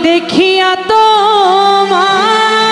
দেখিয়া তোমার